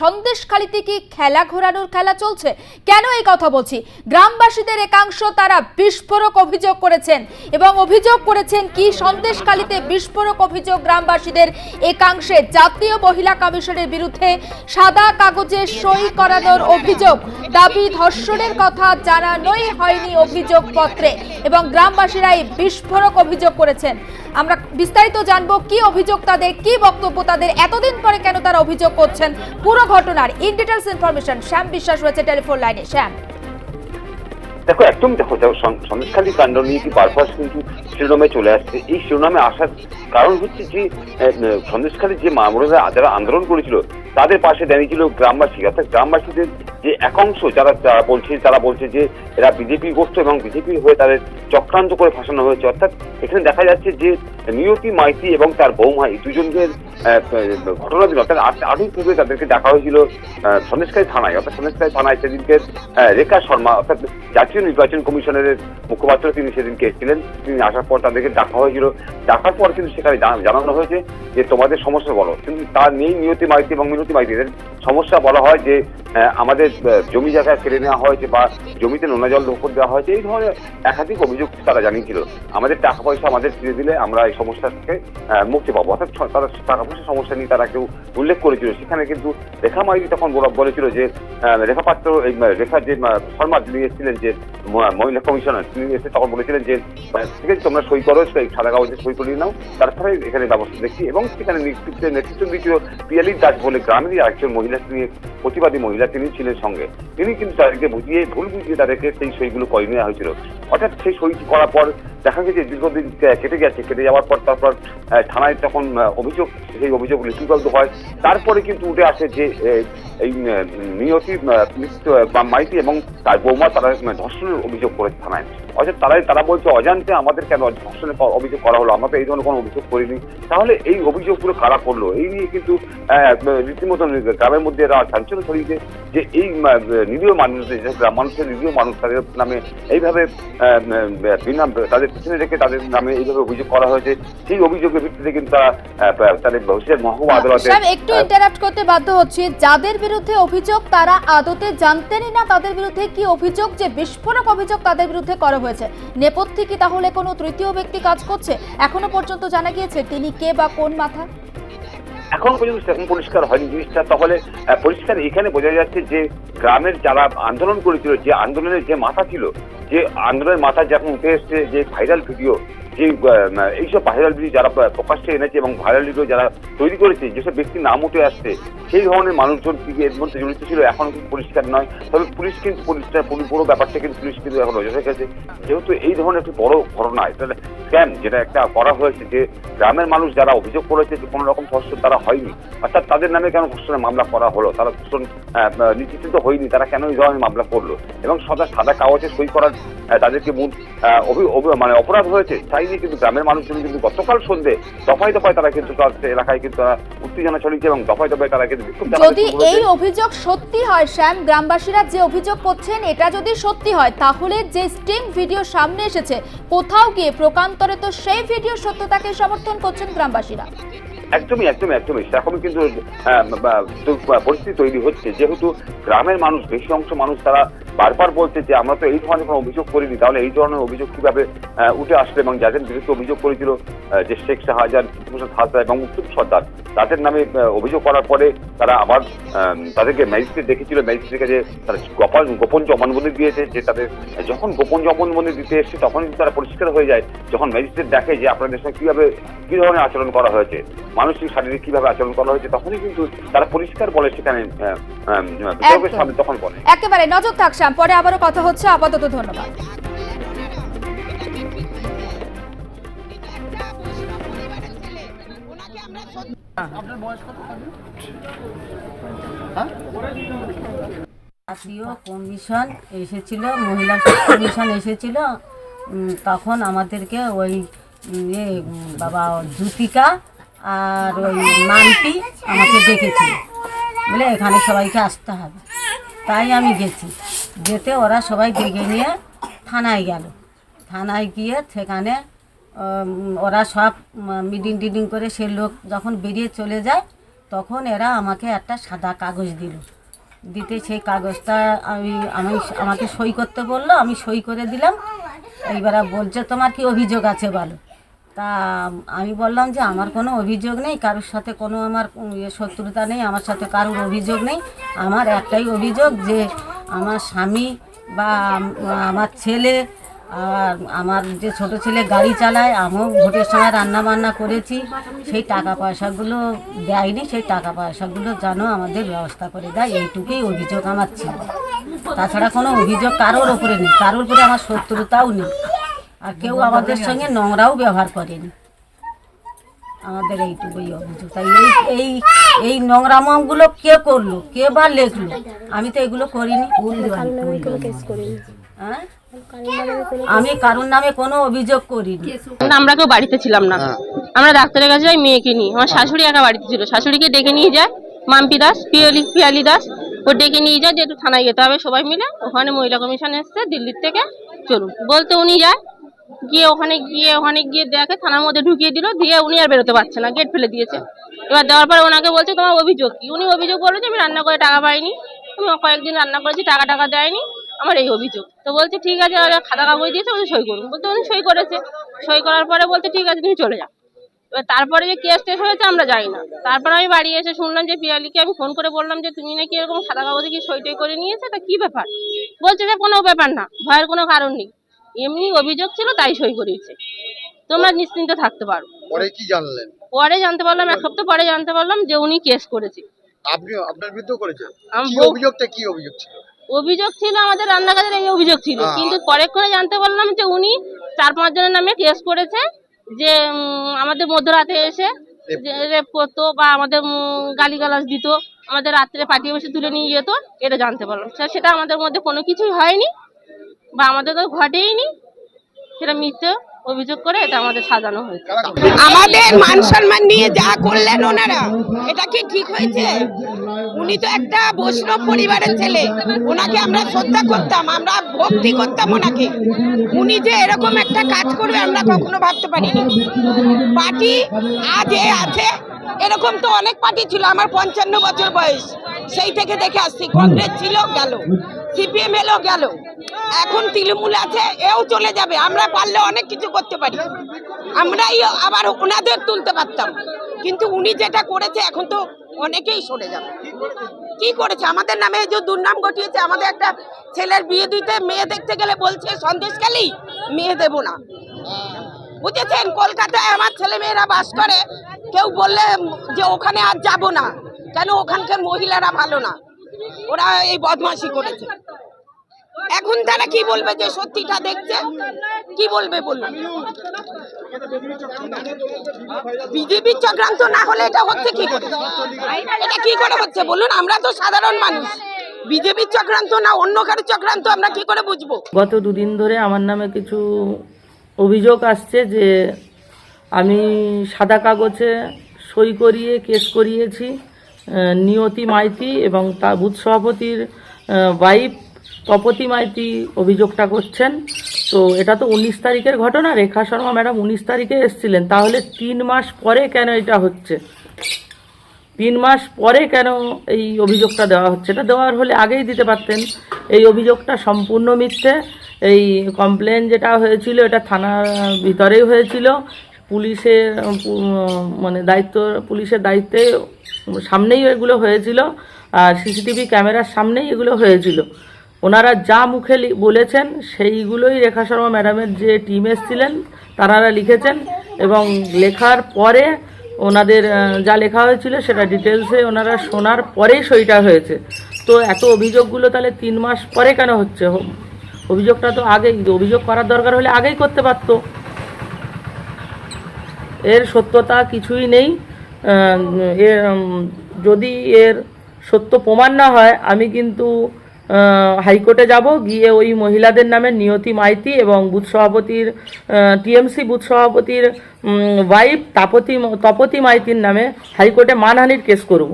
সন্দেশখালিতে কি খেলা ঘোরানোর খেলা চলছে? কেন এই কথা বলছি? গ্রামবাসীদের একাংশ তারা বিস্ফোরক অভিযোগ করেছেন এবং অভিযোগ করেছেন কি সন্দেশখালিতে বিস্ফোরক অভিযোগ গ্রামবাসীদের একাংশে জাতীয় মহিলা কমিশনের বিরুদ্ধে সাদা কাগজে সই করানোর অভিযোগ। দাবি ধর্ষণের কথা জানানোই হয়নি অভিযোগ পত্রে এবং গ্রামবাসীরা এই বিস্ফোরক অভিযোগ করেছেন। আমরা বিস্তারিত জানব কি অভিযোগ তাদের, কি বক্তব্য তাদের, এতদিন পরে কেন তারা অভিযোগ করছেন? পুরো ঘটনার ইন ডিটেলস ইনফরমেশন শ্যাম বিশ্বাস রয়েছে টেলিফোন লাইনে। শ্যাম। দেখো একদম দেখো দেখো সন- সন্দেশখালী কাণ্ড নিয়ে কি পারপাস কিন্তু শিরোনামে চলে আসছে। এই শিরোনামে আসার কারণ হচ্ছে যে সন্দেশখালী যে মামুরেরা যারা আন্দোলন করেছিল তাদের পাশে দাঁড়িয়েছিল গ্রামবাসী। অর্থাৎ গ্রামবাসীদের যে একাংশ যারা যারা বলছে তারা বলছে যে এরা বিজেপি গোষ্ঠ এবং বিজেপি হয়ে তাদের চক্রান্ত করে ফাঁসানো হয়েছে। অর্থাৎ এখানে দেখা যাচ্ছে যে নিয়তি মাইতি এবং তার বৌমা এই দুজনদের আহ, ঘটনা দিন অর্থাৎ আট- আটই পূর্বে তাদেরকে ডাকা হয়েছিল আহ, থানায়। অর্থাৎ সন্দেশখালী থানায় সেদিনকে রেখা শর্মা অর্থাৎ জাতীয় নির্বাচন কমিশনের মুখপাত্র তিনি সেদিনকে এসেছিলেন। তিনি আসার পর তাদেরকে ডাকা হয়েছিল। ডাকার পর কিন্তু সেখানে জানানো হয়েছে যে তোমাদের সমস্যা বলো। কিন্তু তার নেই নিয়তি মাইতি এবং মিনতি মাইতিদের সমস্যা বলা হয় যে আমাদের জমি জায়গা কেড়ে নেওয়া হয়েছে বা জমিতে নোনা জল দখল দেওয়া হয়েছে এই ধরনের একাধিক অভিযোগ তারা জানিয়েছিল। আমাদের টাকা পয়সা আমাদের ফিরে দিলে আমরা এই সমস্যা থেকে মুক্তি পাবো। অর্থাৎ তারা টাকা পয়সা সমস্যা নিয়ে তারা কেউ উল্লেখ করেছিল। সেখানে কিন্তু রেখা মাইতি তখন বলা- বলেছিল যে রেখা পাত্র রেখা যে শর্মা, যিনি এসেছিলেন যে মহিলা কমিশনার, তিনি এসে তখন বলেছিলেন যে ঠিক আছে, তোমরা সই করো, সেই সাদা কাগজে সই করিয়ে নাও, তারপরে এখানে ব্যবস্থা দেখি এবং সেখানে নেতৃত্ব দিয়েছিল পিয়ালি দাস বলে গ্রামেরই একজন মহিলা, তিনি প্রতিবাদী মহিলা, তিনি ছিলেন সঙ্গে। তিনি কিন্তু তাদেরকে বুঝিয়ে ভুল বুঝিয়ে তাদেরকে সেই সইগুলো করে নেওয়া হয়েছিল। অর্থাৎ সেই সই করার পর দেখা গেছে দীর্ঘদিন কেটে গেছে, কেটে যাওয়ার পর তারপর থানায় তখন অভিযোগ, সেই অভিযোগ লিপিবদ্ধ হয়। তারপরে কিন্তু উঠে আসে যে এই নিয়তি মাইতি এবং তার বৌমা তারা ধর্ষণের অভিযোগ করেছে থানায়। অর্থাৎ তারাই তারা বলছে অজান্তে আমাদের কেন ধর্ষণের অভিযোগ করা হলো? আমরা তো এই ধরনের কোনো অভিযোগ করিনি। তাহলে এই অভিযোগগুলো কারা করল? এই নিয়ে কিন্তু আহ, রীতিমতন গ্রামের মধ্যে এরা চাঞ্চল্য ছড়িয়েছে যে এই নিরীহ গ্রাম মানুষের নিরীহ মানুষ তাদের নামে এইভাবে বিনা তাদের পিছনে রেখে তাদের নামে এইভাবে অভিযোগ করা হয়েছে। সেই অভিযোগের ভিত্তিতে কিন্তু তারা তাদের ভবিষ্যতের মহকুমা আদালতে একটু আহ, ইন্টারাপ্ট করতে বাধ্য হচ্ছে। যাদের বিরুদ্ধে অভিযোগ তারা আদতে জানতেনই না তাদের বিরুদ্ধে কি অভিযোগ যে বিস্ফোরক অভিযোগ তাদের বিরুদ্ধে করা হয়েছে? নেপথ্যে কি তাহলে কোনো তৃতীয় ব্যক্তি কাজ করছে? এখনও পর্যন্ত জানা গিয়েছে তিনি কে বা কোন মাথা। এখন পর্যন্ত সেরকম পরিষ্কার হয়নি জিনিসটা। তাহলে পরিষ্কার এখানে বোঝা যাচ্ছে যে গ্রামের যারা আন্দোলন করেছিল, যে আন্দোলনের যে মাথা ছিল, যে আন্দোলনের মাথা যখন উঠে এসছে, যে ভাইরাল ভিডিও যে এইসব ভাইরাল ভিডিও যারা প্র- প্রকাশ্যে এনেছে এবং ভাইরাল ভিডিও যারা তৈরি করেছে, যেসব ব্যক্তির নাম উঠে আসছে, সেই ধরনের মানুষজন এর মধ্যে জড়িত ছিল? এখন কিন্তু পরিষ্কার নয়। তবে পুলিশ কিন্তু পরিষ্কার পুরো পুরো ব্যাপারটা কিন্তু পুলিশ কিন্তু এখন নজর রেখেছে। যেহেতু এই ধরনের একটি বড় ঘটনা, এটা স্ক্যাম যেটা একটা করা হয়েছে যে, গ্রামের মানুষ যারা অভিযোগ করেছে যে কোনো রকম ধর্ষণ তারা হয়নি। অর্থাৎ তাদের নামে কেন ধর্ষণের মামলা করা হলো? তারা ধর্ষণ নিশ্চিত হয়নি, তারা কেন এই ধরনের মামলা করল? এবং সদা, সাদা কাগজে সই করার তাদেরকে মূল মানে অপরাধ হয়েছে, তাই নিয়ে কিন্তু গ্রামের মানুষজন কিন্তু গতকাল সন্ধে দফায় দফায় তারা কিন্তু তার এলাকায় কিন্তু উত্তেজনা ছড়িয়েছে এবং দফায় দফায় তারা কিন্তু যদি এই অভিযোগ সত্যি হয় শ্যাম গ্রামবাসীরা যে অভিযোগ করছেন এটা যদি সত্যি হয় তাহলে যে স্টিং ভিডিও সামনে এসেছে কোথাও গিয়ে প্রকান্তরে তো সেই ভিডিও সত্যতাকে সমর্থন করছেন গ্রামবাসীরা। একদমই একদমই একদমই। সেরকম কিন্তু পরিস্থিতি তৈরি হচ্ছে। যেহেতু গ্রামের মানুষ বেশি অংশ মানুষ তারা বারবার বলছে যে আমরা তো এই ধরনের কোনো অভিযোগ করিনি। তাহলে এই ধরনের অভিযোগ কীভাবে উঠে আসবে? এবং যাদের বিরুদ্ধে অভিযোগ করেছিল যে শেখ শাহজাহান প্রসাদ হাসদা এবং উত্তম সর্দার তাদের নামে অভিযোগ করার পরে তারা আবার তাদেরকে ম্যাজিস্ট্রেট দেখেছিল। ম্যাজিস্ট্রেটকে যে তারা গোপন গোপন জবানবন্দি দিয়েছে যে তাদের যখন গোপন জবানবন্দি দিতে এসছে তখন কিন্তু তারা পরিষ্কার হয়ে যায়। যখন ম্যাজিস্ট্রেট দেখে যে আপনাদের সঙ্গে কীভাবে কি ধরনের আচরণ করা হয়েছে? মানসিক শারীরিক কীভাবে আচরণ করা হয়েছে? তখনই কিন্তু তারা পরিষ্কার বলে সেখানে তখন বলে। একেবারে নজর থাক শ্যাম পরে আবারও কথা হচ্ছে। আপাতত ধন্যবাদ। কমিশন এসেছিল, মহিলা কমিশন এসেছিল। তখন আমাদেরকে ওই বাবা জ্যোতিকা আর ওই মান্টি আমাকে ডেকেছিল। বলে এখানে সবাইকে আসতে হবে। তাই আমি গেছি। যেতে ওরা সবাই ডেকে নিয়ে থানায় গেল। থানায় গিয়ে সেখানে ওরা সব মিটিং টিডিং করে সে লোক যখন বেরিয়ে চলে যায়, তখন এরা আমাকে একটা সাদা কাগজ দিল। দিতে সেই কাগজটা আমি আমি আমাকে সই করতে বলল, আমি সই করে দিলাম। এইবারে বলছে, তোমার কি অভিযোগ আছে বলো? তা আমি বললাম যে, আমার কোনো অভিযোগ নেই, কারোর সাথে কোনো আমার ইয়ে শত্রুতা নেই, আমার সাথে কারোর অভিযোগ নেই। আমার একটাই অভিযোগ যে আমার স্বামী বা আমার ছেলে আর আমার যে ছোট ছেলে গাড়ি চালায়, আমিও ভোটের সময় রান্না বান্না করেছি। সেই টাকা পয়সাগুলো দেয়নি, সেই টাকা পয়সাগুলো যেন আমাদের ব্যবস্থা করে দেয়, এইটুকুই অভিযোগ আমার ছিল। তাছাড়া কোনো অভিযোগ কারোর ওপরে নেই, কারোর উপরে আমার শত্রুতাও নেই। আর কেউ আমাদের সঙ্গে নোংরাও ব্যবহার করেনি। আমাদের এইটুকুই অভিযোগ। তাই এই এই এই নোংরামগুলো কে করল? কে বা লেখলো? আমি তো এগুলো করিনি। হ্যাঁ? আমি কারোর নামে কোনো অভিযোগ করিনি। না, আমরা কেউ বাড়িতে ছিলাম না। আমরা ডাক্তারের কাছে যাই মেয়েকে নিয়ে আমার শাশুড়ি একা বাড়িতে ছিল। শাশুড়িকে ডেকে নিয়ে যায় মাম্পি দাস পিয়ালি পিয়ালি দাস। ও ডেকে নিয়ে যায় যে একটু থানায় যেতে হবে সবাই মিলে। ওখানে মহিলা কমিশন এসছে দিল্লির থেকে। চলুন। বলতে উনি যায় গিয়ে ওখানে গিয়ে ওখানে গিয়ে দেখে থানার মধ্যে ঢুকিয়ে দিল, দিয়ে উনি আর বেরোতে পারছে না গেট ফেলে দিয়েছে। এবার দেওয়ার পরে ওনাকে বলছে, তোমার অভিযোগ কি? উনি অভিযোগ বলল যে আমি রান্না করে টাকা পাইনি, আমি কয়েকদিন রান্না করেছি, টাকা টাকা দেয়নি, আমার এই অভিযোগ। তো বলছে, ঠিক আছে আর খাতা কাগজ দিয়েছে, বলছে সই করুন। বলতে উনি সই করেছে। সই করার পরে বলছে, ঠিক আছে, তুমি চলে যাও। এবার তারপরে যে কেস টেস হয়েছে, আমরা যাই না। তারপরে আমি বাড়ি এসে শুনলাম যে পিয়ালিকে আমি ফোন করে বললাম যে, তুমি নাকি এরকম খাতা কাগজে কি সই টই করে নিয়েছে? তা কি ব্যাপার? বলছে যে কোনো ব্যাপার না, ভয়ের কোনো কারণ নেই। এমনি অভিযোগ ছিল তাই সই করিয়েছে তোমরা নিশ্চিন্তে থাকতে পারো। পরে কি জানলেন? পরে জানতে পারলাম এক সপ্তাহ পরে জানতে পারলাম যে উনি কেস করেছে। আপনি আপনার বিরুদ্ধে করেছে? কি অভিযোগটা কি অভিযোগ ছিল? অভিযোগ ছিল আমাদের রান্নাঘরের এই অভিযোগ ছিল। হ্যাঁ। কিন্তু পরেক্ষণে জানতে পারলাম যে উনি চার পাঁচ জনের নামে কেস করেছে যে আমাদের মধ্যরাতে এসে যে রেপ করতো বা আমাদের গালিগালাজ দিত আমাদের রাত্রে পাঠিয়ে বসে তুলে নিয়ে যেত এটা জানতে পারলাম। সেটা আমাদের মধ্যে কোনো কিছুই হয়নি। বা আমাদের তো ঘটেইনি সেটা মিথ্যে অভিযোগ করে এটা আমাদের সাজানো হয়েছে। আমাদের মান সম্মান নিয়ে যা করলেন ওনারা, এটা কি ঠিক হয়েছে? উনি তো একটা বৈষ্ণব পরিবারের ছেলে, ওনাকে আমরা শ্রদ্ধা করতাম, আমরা ভক্তি করতাম ওনাকে। উনি যে এরকম একটা কাজ করবে আমরা কখনো ভাবতে পারিনি। পার্টি আজ এ আছে, এরকম তো অনেক পার্টি ছিল, আমার পঞ্চান্ন বছর বয়স, সেই থেকে দেখে আসছি, কংগ্রেস ছিল, গেল। সিপিএম এলো, গেল। এখন তৃণমূল আছে, এও চলে যাবে। আমরা পারলে অনেক কিছু করতে পারি। আমরাই আবার ওনাদের তুলতে পারতাম। কিন্তু উনি যেটা করেছে, এখন তো অনেকেই সরে যাবে। কি করেছে? আমাদের নামে যে দুর্নাম ঘটিয়েছে, আমাদের একটা ছেলের বিয়ে দিতে, মেয়ে দেখতে গেলে বলছে সন্দেশখালি মেয়ে দেব না। বুঝেছেন? কলকাতায় আমার ছেলে মেয়েরা বাস করে, কেউ বললে যে ওখানে আর যাব না। কেন? ওখানকার মহিলারা ভালো না। ওরা এই বদমাশি করেছে। এখন তারা কি বলবে যে সত্যিটা দেখছে? কি বলবে বলুন? বিজেপির চক্রান্ত না হলে এটা হচ্ছে কি? করে এটা কি করে হচ্ছে বলুন? আমরা তো সাধারণ মানুষ। বিজেপির চক্রান্ত না অন্য কারও চক্রান্ত আমরা কি করে বুঝব? গত দুদিন ধরে আমার নামে কিছু অভিযোগ আসছে যে আমি সাদা কাগজে সই করিয়ে, কেস করিয়েছি নিয়তি মাইতি এবং তা বুথ সভাপতির ওয়াইফ তপতি মাইতি অভিযোগটা করছেন। তো এটা তো উনিশ তারিখের ঘটনা। রেখা শর্মা ম্যাডাম উনিশ তারিখে এসেছিলেন। তাহলে তিন মাস পরে কেন এটা হচ্ছে? তিন মাস পরে কেন এই অভিযোগটা দেওয়া হচ্ছে? এটা দেওয়ার হলে আগেই দিতে পারতেন। এই অভিযোগটা সম্পূর্ণ মিথ্যে। এই কমপ্লেন যেটা হয়েছিল, এটা থানার ভিতরেই হয়েছিল। পুলিশের মানে দায়িত্ব, পুলিশের দায়িত্বে সামনেই এগুলো হয়েছিল। আর সিসিটিভি ক্যামেরার সামনেই এগুলো হয়েছিল। ওনারা যা মুখে বলেছেন, সেইগুলোই রেখা শর্মা ম্যাডামের যে টিম এসেছিলেন তারা লিখেছেন এবং লেখার পরে ওনাদের যা লেখা হয়েছিল সেটা ডিটেলসে ওনারা শোনার পরেই সইটা হয়েছে। তো এত অভিযোগগুলো তাহলে তিন মাস পরে কেন হচ্ছে? অভিযোগটা তো আগেই, অভিযোগ করার দরকার হলে আগেই করতে পারতো। এর সত্যতা কিছুই নেই। যদি এর সত্য প্রমাণ না হয়, আমি কিন্তু হাইকোর্টে যাব, গিয়ে ওই মহিলাদের নামে নিয়তি মাইতি এবং বুথ সভাপতির টিএমসি বুথ সভাপতির ওয়াইফ তাপতি, তপতি মাইতির নামে হাইকোর্টে মানহানির কেস করব।